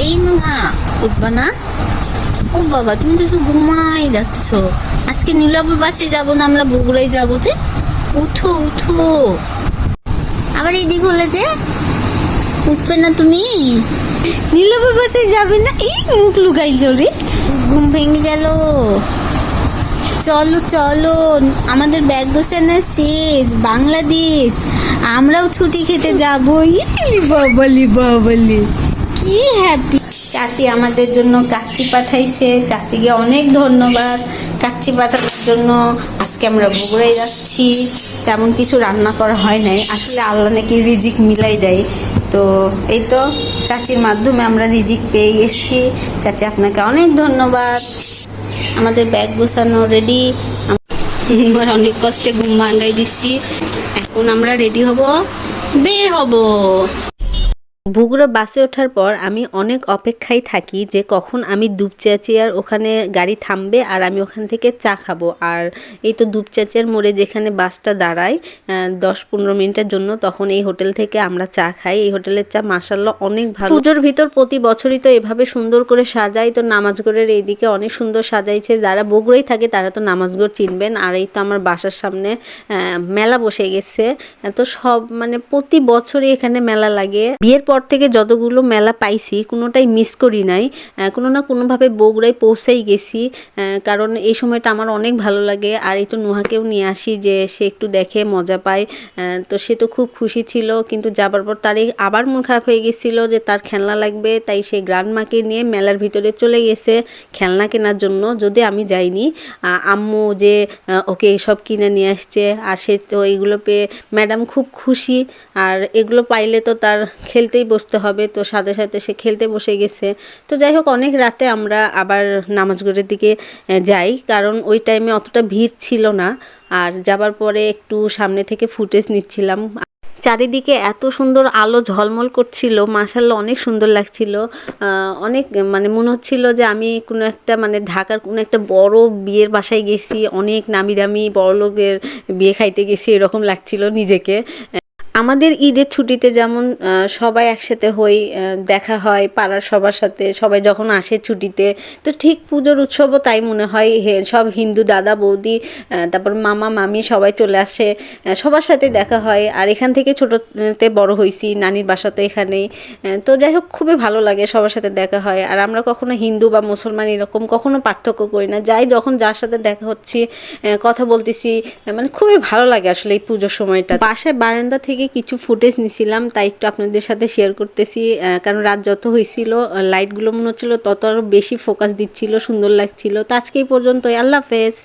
এই নুহা উঠবা না? ও বাবা, তুমি তো ঘুমাই যাচ্ছ। আজকে নীলাপুর বাসে যাব না, আমরা বগুড়াই যাব তে? উঠো উঠো। আবার এদিক হলে যে, উঠবে না তুমি? নীলাপুর বাসে যাবে না? এই মুখ লুকাইল রে। ঘুম ভেঙে গেল। চলো চলো, আমাদের ব্যাগ গোছানো শেষ, বাংলাদেশ। আমরাও ছুটি খেতে যাব। ইলি বাবালি বাবালি। কি হ্যাপি চাচি আমাদের জন্য কাচ্চি পাঠাইছে। চাচিকে অনেক ধন্যবাদ। কাচ্চি পাঠানোর জন্য আজকে আমরা বগুড়ায় যাচ্ছি। তেমন কিছু রান্না করা হয় নাই। আসলে আল্লাহ নাকি রিজিক মিলাই দেয়। তো এই তো চাচির মাধ্যমে আমরা রিজিক পেয়ে গেছি। চাচি আপনাকে অনেক ধন্যবাদ। আমাদের ব্যাগ গোছানো রেডি অনেক কষ্টে ঘুম ভাঙাই দিচ্ছি এখন আমরা রেডি হব। বের হব। বগুড়া বাসে ওঠার পর আমি অনেক অপেক্ষায় থাকি যে কখন আমি দুপচাচিয়ার ওখানে গাড়ি থামবে আর আমি ওখান থেকে চা খাব। আর এই তো দুপচাচিয়ার মোড়ে যেখানে বাসটা দাঁড়ায় দশ পনেরো মিনিটের জন্য তখন এই হোটেল থেকে আমরা চা খাই। এই হোটেলের চা মাসাল্লাহ অনেক ভালো। পুজোর ভিতর প্রতি বছরই তো এভাবে সুন্দর করে সাজাই। তো নামাজগড়ের এইদিকে অনেক সুন্দর সাজাইছে। যারা বগুড়াই থাকে তারা তো নামাজগড় চিনবেন। আর এই তো আমার বাসার সামনে মেলা বসে গেছে। তো সব মানে প্রতি বছরই এখানে মেলা লাগে। বিয়ের পর থেকে যতগুলো মেলা পাইছি, কোনোটাই মিস করি নাই। কোনো না কোনোভাবে বগুড়ায় পৌঁছেই গেছি। কারণ এই সময়টা আমার অনেক ভালো লাগে। আর এই তো নুহাকেও নিয়ে আসি যে সে একটু দেখে, মজা পায়। তো সে তো খুব খুশি ছিল, কিন্তু যাবার পর তার আবার মন খারাপ হয়ে গেছিল যে তার খেলনা লাগবে, তাই সে গ্রান্ডমাকে নিয়ে মেলার ভিতরে চলে গেছে খেলনা কেনার জন্য যদি আমি যাইনি। আম্মু যে ওকে এসব কিনে নিয়ে আসছে, আর সে তো এগুলো পেয়ে ম্যাডাম খুব খুশি। আর এগুলো পাইলে তো তার খেলতেই বসতে হবে। তো সাথে সাথে সে খেলতে বসে গেছে। তো যাই হোক, অনেক রাতে আমরা আবার নামাজগড়ের দিকে যাই। কারণ ওই টাইমে অতটা ভিড় ছিল না। আর যাবার পরে একটু সামনে থেকে ফুটেজ নিচ্ছিলাম। চারিদিকে এত সুন্দর আলো ঝলমল করছিল। মাসাল্লাহ অনেক সুন্দর লাগছিল। অনেক মানে মনে হচ্ছিল যে আমি কোনো একটা মানে ঢাকার কোনো একটা বড় বিয়ের বাসায় গেছি। অনেক নামি দামি বড় লোকের বিয়ে খাইতে গেছি, এরকম লাগছিল নিজেকে। আমাদের ঈদের ছুটিতে যেমন সবাই একসাথে হই দেখা হয় পাড়ার সবার সাথে, সবাই যখন আসে ছুটিতে, তো ঠিক পুজোর উৎসবও তাই মনে হয়, হে- সব হিন্দু দাদা বৌদি তারপর মামা, মামি সবাই চলে আসে সবার সাথে দেখা হয়, আর এখান থেকে ছোটোতে বড় হয়েছি নানির বাসা তো এখানেই তো যাই হোক খুবই ভালো লাগে সবার সাথে দেখা হয়, আর আমরা কখনো হিন্দু বা মুসলমান এরকম কখনো পার্থক্য করি না, যাই যখন যার সাথে দেখা হচ্ছে কথা বলতেছি মানে খুবই ভালো লাগে আসলে এই পুজোর সময়টা। বাসায় বারান্দা থেকে কিছু ফুটেজ নিছিলাম, তাই একটু আপনাদের সাথে শেয়ার করতেছি। কারণ রাত যত হয়েছিল লাইটগুলো মনে হচ্ছিল তত আরও বেশি ফোকাস দিচ্ছিল, সুন্দর লাগছিল। তো আজকে এই পর্যন্তই। আল্লাহ হাফেজ।